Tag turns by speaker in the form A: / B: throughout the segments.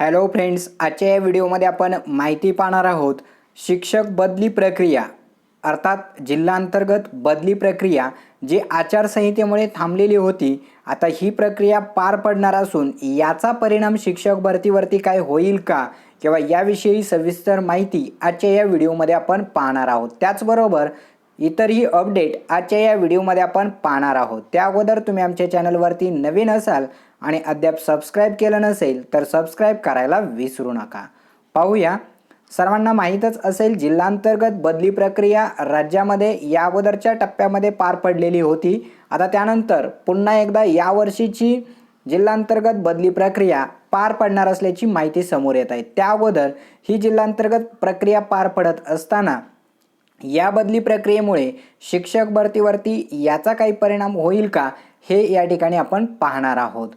A: Hello friends आजच्या या व्हिडिओमध्ये आपण माहिती पाहणार आहोत शिक्षक बदली प्रक्रिया अर्थात जिल्हांतर्गत बदली प्रक्रिया जी आचारसंहितेमुळे थांबलेली होती आता ही प्रक्रिया पार पडणार असून याचा परिणाम शिक्षक भरतीवरती काय होईल का किंवा याविषयी सविस्तर माहिती आजच्या या व्हिडिओमध्ये आपण पाहणार आहोत. त्याचबरोबर इतरही अपडेट आजच्या या व्हिडिओमध्ये आपण पाहणार आहोत. त्या अगोदर तुम्ही आमच्या चॅनलवरती नवीन असाल आणि अद्याप सबस्क्राईब केलं नसेल तर सबस्क्राईब करायला विसरू नका. पाहूया. सर्वांना माहीतच असेल जिल्हांतर्गत बदली प्रक्रिया राज्यामध्ये या अगोदरच्या टप्प्यामध्ये पार पडलेली होती. आता त्यानंतर पुन्हा एकदा यावर्षीची जिल्हांतर्गत बदली प्रक्रिया पार पडणार असल्याची माहिती समोर येत आहे. त्या अगोदर ही जिल्हांतर्गत प्रक्रिया पार पडत असताना या बदली प्रक्रियेमुळे शिक्षक भरतीवरती याचा काही परिणाम होईल का हे या ठिकाणी आपण पाहणार आहोत.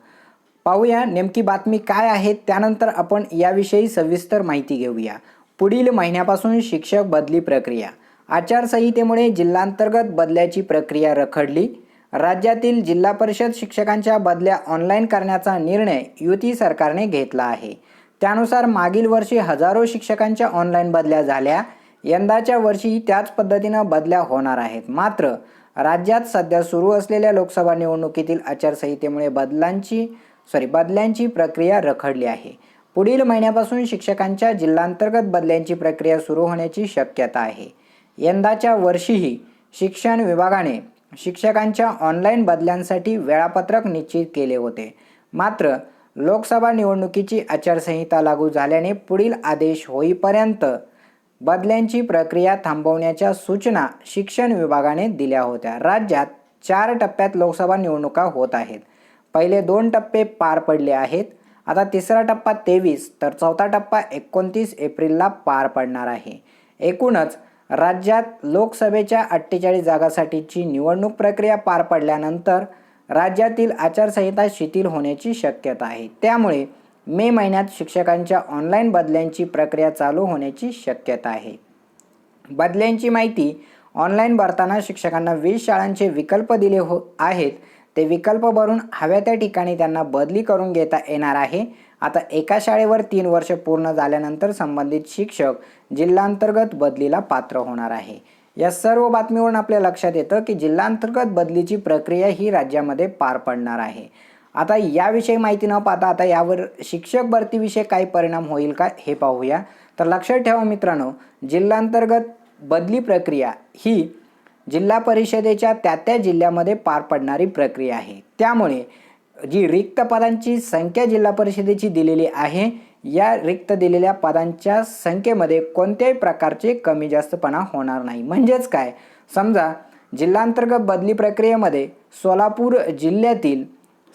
A: पाहूया नेमकी बातमी काय आहे. त्यानंतर आपण याविषयी सविस्तर माहिती घेऊया. पुढील महिन्यापासून शिक्षक बदली प्रक्रिया. आचारसंहितेमुळे जिल्हांतर्गत बदल्याची प्रक्रिया रखडली. राज्यातील जिल्हा परिषद शिक्षकांच्या बदल्या ऑनलाईन करण्याचा निर्णय युती सरकारने घेतला आहे. त्यानुसार मागील वर्षी हजारो शिक्षकांच्या ऑनलाईन बदल्या झाल्या. यंदाच्या वर्षी त्याच पद्धतीनं बदल्या होणार आहेत. मात्र राज्यात सध्या सुरू असलेल्या लोकसभा निवडणुकीतील आचारसंहितेमुळे बदलांची सॉरी बदल्यांची प्रक्रिया रखडली आहे. पुढील महिन्यापासून शिक्षकांच्या जिल्हांतर्गत बदल्यांची प्रक्रिया सुरू होण्याची शक्यता आहे. यंदाच्या वर्षीही शिक्षण विभागाने शिक्षकांच्या ऑनलाईन बदल्यांसाठी वेळापत्रक निश्चित केले होते. मात्र लोकसभा निवडणुकीची आचारसंहिता लागू झाल्याने पुढील आदेश होईपर्यंत बदल्यांची प्रक्रिया थांबवण्याच्या सूचना शिक्षण विभागाने दिल्या होत्या. राज्यात चार टप्प्यात लोकसभा निवडणुका होत आहेत. पहिले दोन टप्पे पार पडले आहेत. आता तिसरा टप्पा तेवीस तर चौथा टप्पा एकोणतीस एप्रिलला पार पडणार आहे. एकूणच राज्यात लोकसभेच्या अठ्ठेचाळीस जागासाठीची निवडणूक प्रक्रिया पार पडल्यानंतर राज्यातील आचारसंहिता शिथिल होण्याची शक्यता आहे. त्यामुळे मे महिन्यात शिक्षकांच्या ऑनलाईन बदल्यांची प्रक्रिया चालू होण्याची शक्यता आहे. बदल्यांची माहिती ऑनलाईन भरताना शिक्षकांना वीस शाळांचे विकल्प दिले हो आहेत. ते विकल्प भरून हव्या त्या ठिकाणी त्यांना बदली करून घेता येणार आहे. आता एका शाळेवर तीन वर्ष पूर्ण झाल्यानंतर संबंधित शिक्षक जिल्हांतर्गत बदलीला पात्र होणार आहे. या सर्व बातमीवरून आपल्या लक्षात येतं की जिल्हांतर्गत बदलीची प्रक्रिया ही राज्यामध्ये पार पडणार आहे. आता याविषयी माहिती न पाहता आता यावर शिक्षक भरतीविषयी काय परिणाम होईल का हे पाहूया. तर लक्षात ठेवा मित्रांनो जिल्हांतर्गत बदली प्रक्रिया ही जिल्हा परिषदेच्या त्या त्या जिल्ह्यामध्ये पार पडणारी प्रक्रिया आहे. त्यामुळे जी रिक्त पदांची संख्या जिल्हा परिषदेची दिलेली आहे या रिक्त दिलेल्या पदांच्या संख्येमध्ये कोणत्याही प्रकारचे कमी जास्तपणा होणार नाही. म्हणजेच काय? समजा जिल्हांतर्गत बदली प्रक्रियेमध्ये सोलापूर जिल्ह्यातील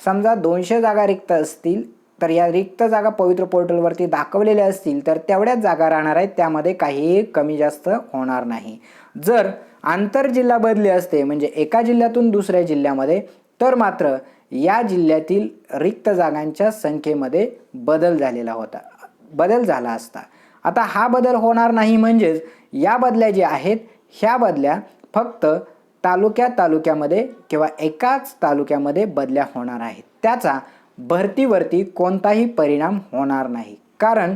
A: समजा दोनशे जागा रिक्त असतील तर या रिक्त जागा पवित्र पोर्टलवरती दाखवलेल्या असतील तर तेवढ्याच जागा राहणार आहेत त्यामध्ये काहीही कमी जास्त होणार नाही. जर आंतरजिल्हा बदली असते म्हणजे एका जिल्ह्यातून दुसऱ्या जिल्ह्यामध्ये तर मात्र या जिल्ह्यातील रिक्त जागांच्या संख्येमध्ये बदल झालेला होता बदल झाला असता. आता हा बदल होणार नाही म्हणजेच या बदल्या ज्या आहेत ह्या बदल्या फक्त तालुक्या तालुक्यामध्ये किंवा एकाच तालुक्यामध्ये बदल्या होणार आहेत. त्याचा भरतीवरती कोणताही परिणाम होणार नाही. कारण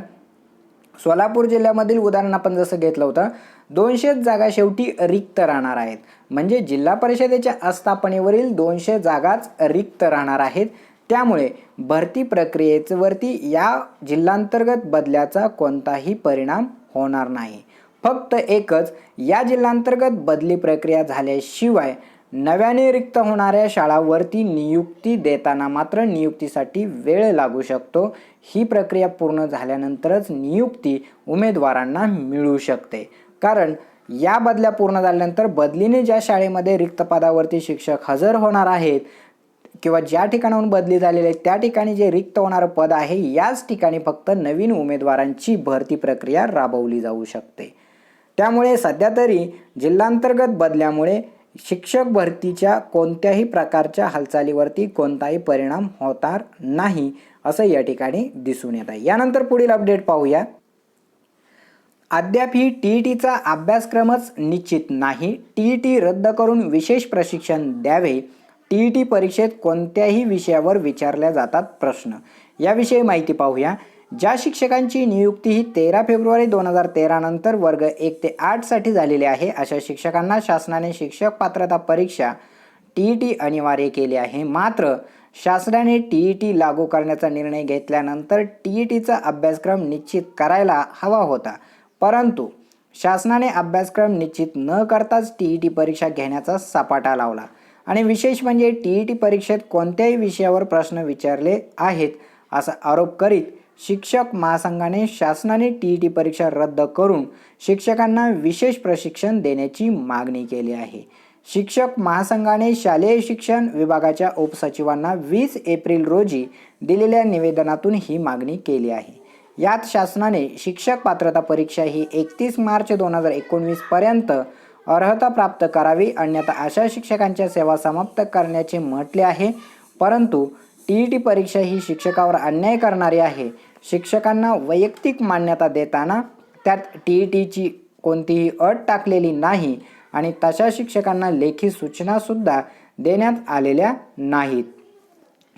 A: सोलापूर जिल्ह्यामधील उदाहरण आपण जसं घेतलं होतं दोनशे जागा शेवटी रिक्त राहणार आहेत. म्हणजे जिल्हा परिषदेच्या आस्थापनेवरील दोनशे जागाच रिक्त राहणार आहेत. त्यामुळे भरती प्रक्रियेवरती या जिल्हांतर्गत बदल्याचा कोणताही परिणाम होणार नाही. फक्त एकच या जिल्हांतर्गत बदली प्रक्रिया झाल्याशिवाय नव्याने रिक्त होणाऱ्या शाळावरती नियुक्ती देताना मात्र नियुक्तीसाठी वेळ लागू शकतो. ही प्रक्रिया पूर्ण झाल्यानंतरच नियुक्ती उमेदवारांना मिळू शकते. कारण या बदल्या पूर्ण झाल्यानंतर बदलीने ज्या शाळेमध्ये रिक्त पदावरती शिक्षक हजर होणार आहेत किंवा ज्या ठिकाणाहून बदली झालेली आहे त्या ठिकाणी जे रिक्त होणारं पद आहे याच ठिकाणी फक्त नवीन उमेदवारांची भरती प्रक्रिया राबवली जाऊ शकते. त्यामुळे सध्या तरी जिल्हांतर्गत बदल्यामुळे शिक्षक भरतीच्या कोणत्याही प्रकारच्या हालचालीवरती कोणताही परिणाम होणार नाही असं या ठिकाणी दिसून येत आहे. यानंतर पुढील अपडेट पाहूया. अद्याप ही टी ई टीचा अभ्यासक्रमच निश्चित नाही. टी ई टी रद्द करून विशेष प्रशिक्षण द्यावे. टी ई टी परीक्षेत कोणत्याही विषयावर विचारल्या जातात प्रश्न. याविषयी माहिती पाहूया. ज्या शिक्षकांची नियुक्ती ही तेरा फेब्रुवारी दोन हजार तेरा नंतर वर्ग एक ते आठसाठी झालेली आहे अशा शिक्षकांना शासनाने शिक्षक पात्रता परीक्षा टी ई टी अनिवार्य केली आहे. मात्र शासनाने टी ई टी लागू करण्याचा निर्णय घेतल्यानंतर टी ई टीचा अभ्यासक्रम निश्चित करायला हवा होता. परंतु शासनाने अभ्यासक्रम निश्चित न करताच टी ई टी परीक्षा घेण्याचा सपाटा लावला. आणि विशेष म्हणजे टी ई टी परीक्षेत कोणत्याही विषयावर प्रश्न विचारले आहेत असा आरोप करीत शिक्षक महासंघाने शासनाने टी ई टी परीक्षा रद्द करून शिक्षकांना विशेष प्रशिक्षण देण्याची मागणी केली आहे. शिक्षक महासंघाने शालेय शिक्षण विभागाच्या उपसचिवांना वीस एप्रिल रोजी दिलेल्या निवेदनातून ही मागणी केली आहे. यात शासनाने शिक्षक पात्रता परीक्षा ही एकतीस मार्च दोन हजार एकोणवीसपर्यंत अर्हता प्राप्त करावी अन्यथा अशा शिक्षकांच्या सेवा समाप्त करण्याचे म्हटले आहे. परंतु टी ई टी परीक्षा ही शिक्षकावर अन्याय करणारी आहे. शिक्षकांना वैयक्तिक मान्यता देताना त्यात टी ई टीची कोणतीही अट टाकलेली नाही आणि तशा शिक्षकांना लेखी सूचनासुद्धा देण्यात आलेल्या नाहीत.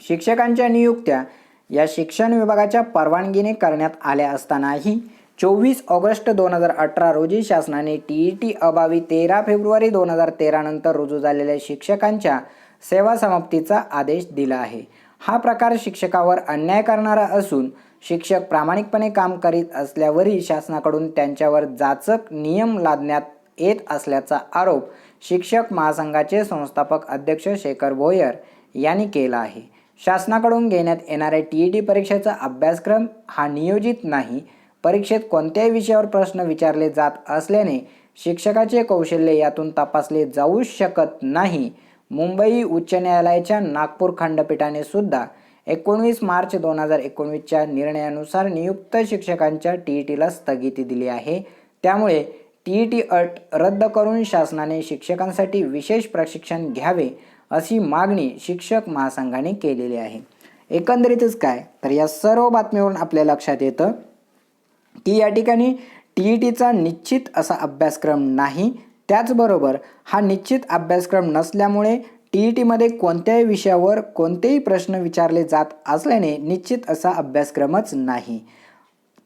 A: शिक्षकांच्या नियुक्त्या या शिक्षण विभागाच्या परवानगीने करण्यात आल्या असतानाही चोवीस ऑगस्ट दोन हजार अठरा रोजी शासनाने टी ई टी अभावी तेरा फेब्रुवारी दोन हजार तेरा नंतर रुजू झालेल्या शिक्षकांच्या सेवा समाप्तीचा आदेश दिला आहे. हा प्रकार शिक्षकावर अन्याय करणारा असून शिक्षक प्रामाणिकपणे काम करीत असल्यावरही शासनाकडून त्यांच्यावर जाचक नियम लादण्यात येत असल्याचा आरोप शिक्षक महासंघाचे संस्थापक अध्यक्ष शेखर भोयर यांनी केला आहे. शासनाकडून घेण्यात येणाऱ्या टी ई टी परीक्षेचा अभ्यासक्रम हा नियोजित नाही. परीक्षेत कोणत्याही विषयावर प्रश्न विचारले जात असल्याने शिक्षकाचे कौशल्य यातून तपासले जाऊ शकत नाही. मुंबई उच्च न्यायालयाच्या नागपूर खंडपीठाने सुद्धा एकोणवीस मार्च दोन हजार एकोणवीसच्या निर्णयानुसार नियुक्त शिक्षकांच्या टी ई टीला स्थगिती दिली आहे. त्यामुळे टी ई टी अट रद्द करून शासनाने शिक्षकांसाठी विशेष प्रशिक्षण घ्यावे अशी मागणी शिक्षक महासंघाने केलेली आहे. एकंदरीतच काय? तर या सर्व बातमीवरून आपल्या लक्षात येतं की या ठिकाणी टी ई टीचा निश्चित असा अभ्यासक्रम नाही. त्याचबरोबर हा निश्चित अभ्यासक्रम नसल्यामुळे टी ई टीमध्ये कोणत्याही विषयावर कोणतेही प्रश्न विचारले जात असल्याने निश्चित असा अभ्यासक्रमच नाही.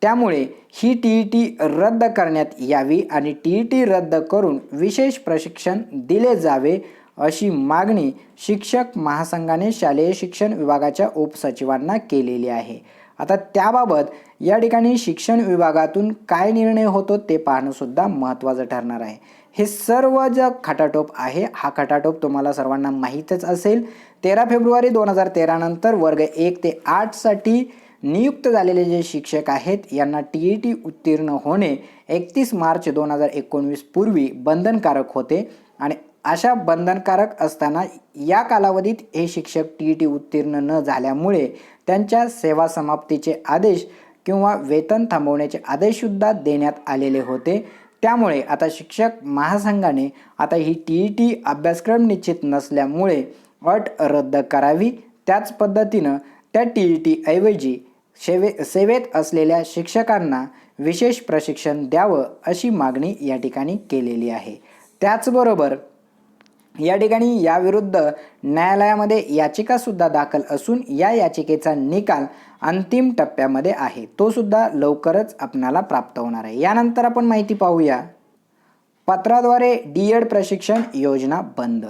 A: त्यामुळे ही टी ई टी रद्द करण्यात यावी आणि टी ई टी रद्द करून विशेष प्रशिक्षण दिले जावे अशी मागणी शिक्षक महासंघाने शालेय शिक्षण विभागाच्या उपसचिवांना केलेली आहे. आता त्याबाबत या ठिकाणी शिक्षण विभागातून काय निर्णय होतो ते पाहणंसुद्धा महत्त्वाचं ठरणार आहे. हे सर्व जे खटाटोप आहे हा खटाटोप तुम्हाला सर्वांना माहीतच असेल. तेरा फेब्रुवारी दोन हजार तेरानंतर वर्ग एक ते आठसाठी नियुक्त झालेले जे शिक्षक आहेत यांना टी ई टी उत्तीर्ण होणे एकतीस मार्च दोन हजार एकोणवीस पूर्वी बंधनकारक होते आणि अशा बंधनकारक असताना या कालावधीत हे शिक्षक टी ई टी उत्तीर्ण न झाल्यामुळे त्यांच्या सेवा समाप्तीचे आदेश किंवा वेतन थांबवण्याचे आदेशसुद्धा देण्यात आलेले होते. त्यामुळे आता शिक्षक महासंघाने आता ही टी ई टी अभ्यासक्रम निश्चित नसल्यामुळे अट रद्द करावी. त्याच पद्धतीनं त्या टी ई टी ऐवजी सेवे सेवेत असलेल्या शिक्षकांना विशेष प्रशिक्षण द्यावं अशी मागणी या ठिकाणी केलेली आहे. त्याचबरोबर या ठिकाणी याविरुद्ध न्यायालयामध्ये याचिकासुद्धा दाखल असून या याचिकेचा निकाल अंतिम टप्प्यामध्ये आहे. तो सुद्धा लवकरच आपणाला प्राप्त होणार आहे. यानंतर आपण माहिती पाहूया. पत्राद्वारे डी एड प्रशिक्षण योजना बंद.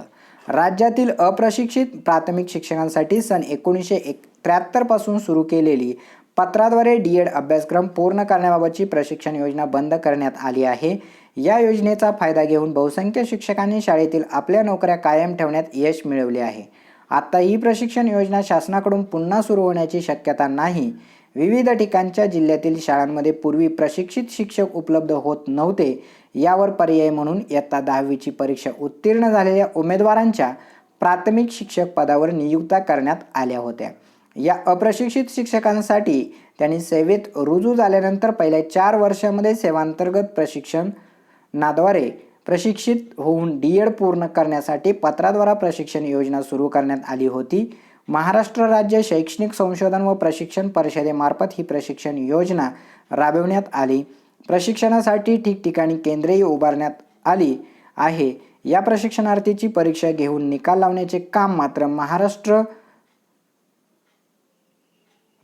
A: राज्यातील अप्रशिक्षित प्राथमिक शिक्षकांसाठी सन एकोणीसशे एक त्र्याहत्तरपासून सुरू केलेली पत्राद्वारे डी एड अभ्यासक्रम पूर्ण करण्याबाबतची प्रशिक्षण योजना बंद करण्यात आली आहे. या योजनेचा फायदा घेऊन बहुसंख्य शिक्षकांनी शाळेतील आपल्या नोकऱ्या कायम ठेवण्यात यश मिळवले आहे. आता ही प्रशिक्षण योजना शासनाकडून पुन्हा सुरू होण्याची शक्यता नाही. विविध ठिकाणच्या जिल्ह्यातील शाळांमध्ये पूर्वी प्रशिक्षित शिक्षक उपलब्ध होत नव्हते. यावर पर्याय म्हणून इयत्ता दहावीची परीक्षा उत्तीर्ण झालेल्या उमेदवारांच्या प्राथमिक शिक्षक पदावर नियुक्त्या करण्यात आल्या होत्या. या अप्रशिक्षित शिक्षकांसाठी त्यांनी सेवेत रुजू झाल्यानंतर पहिल्या चार वर्षामध्ये सेवांतर्गत प्रशिक्षणाद्वारे प्रशिक्षित होऊन डी एड पूर्ण करण्यासाठी पत्राद्वारा प्रशिक्षण योजना सुरू करण्यात आली होती. महाराष्ट्र राज्य शैक्षणिक संशोधन व प्रशिक्षण परिषदेमार्फत ही प्रशिक्षण योजना राबविण्यात आली. प्रशिक्षणासाठी ठिकठिकाणी केंद्रेही उभारण्यात आली आहे. या प्रशिक्षणार्थीची परीक्षा घेऊन निकाल लावण्याचे काम मात्र महाराष्ट्र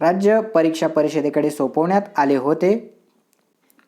A: राज्य परीक्षा परिषदेकडे सोपवण्यात आले होते.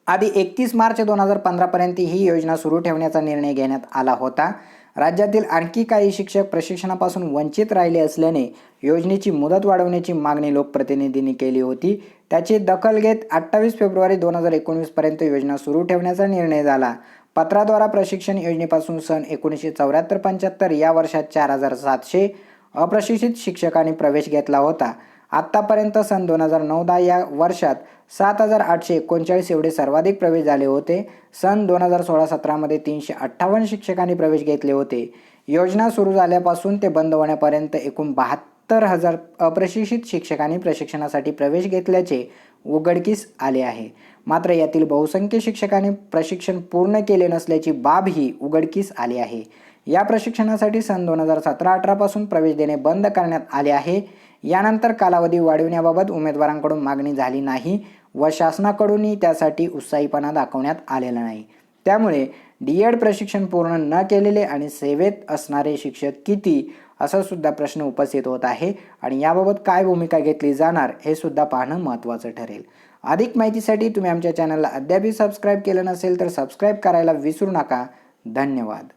A: आधी एकतीस मार्च दोन हजार पंधरापर्यंत ही योजना सुरू ठेवण्याचा निर्णय घेण्यात आला होता. राज्यातील आणखी काही शिक्षक प्रशिक्षणापासून वंचित राहिले असल्याने योजनेची मुदत वाढवण्याची मागणी लोकप्रतिनिधींनी केली होती. त्याची दखल घेत अठ्ठावीस फेब्रुवारी दोन हजार एकोणीसपर्यंत योजना सुरू ठेवण्याचा निर्णय झाला. पत्राद्वारा प्रशिक्षण योजनेपासून सन एकोणीसशे चौऱ्याहत्तर पंच्याहत्तर या वर्षात चार हजार सातशे अप्रशिक्षित शिक्षकांनी प्रवेश घेतला होता. आत्तापर्यंत सन दोन हजार नऊ दहा या वर्षात सात हजार आठशे एकोणचाळीस एवढे सर्वाधिक प्रवेश झाले होते. सन दोन हजार सोळा सतरामध्ये तीनशे अठ्ठावन्न शिक्षकांनी प्रवेश घेतले होते. योजना सुरू झाल्यापासून ते बंद होण्यापर्यंत एकूण बहात्तर हजार अप्रशिक्षित शिक्षकांनी प्रशिक्षणासाठी प्रवेश घेतल्याचे उघडकीस आले आहे. मात्र यातील बहुसंख्य शिक्षकांनी प्रशिक्षण पूर्ण केले नसल्याची बाब ही उघडकीस आली आहे. या प्रशिक्षणासाठी सन दोन हजार सतरा अठरापासून प्रवेश देणे बंद करण्यात आले आहे. यानंतर कालावधी वाढविण्याबाबत उमेदवारांकडून मागणी झाली नाही व शासनाकडूनही त्यासाठी उत्साहीपणा दाखवण्यात आलेला नाही. त्यामुळे डी एड प्रशिक्षण पूर्ण न केलेले आणि सेवेत असणारे शिक्षक किती असा सुद्धा प्रश्न उपस्थित होत आहे आणि याबाबत काय भूमिका घेतली जाणार हे सुद्धा पाहणं महत्त्वाचं ठरेल. अधिक माहितीसाठी तुम्ही आमच्या चॅनलला अद्यापही सबस्क्राईब केलं नसेल तर सबस्क्राईब करायला विसरू नका. धन्यवाद.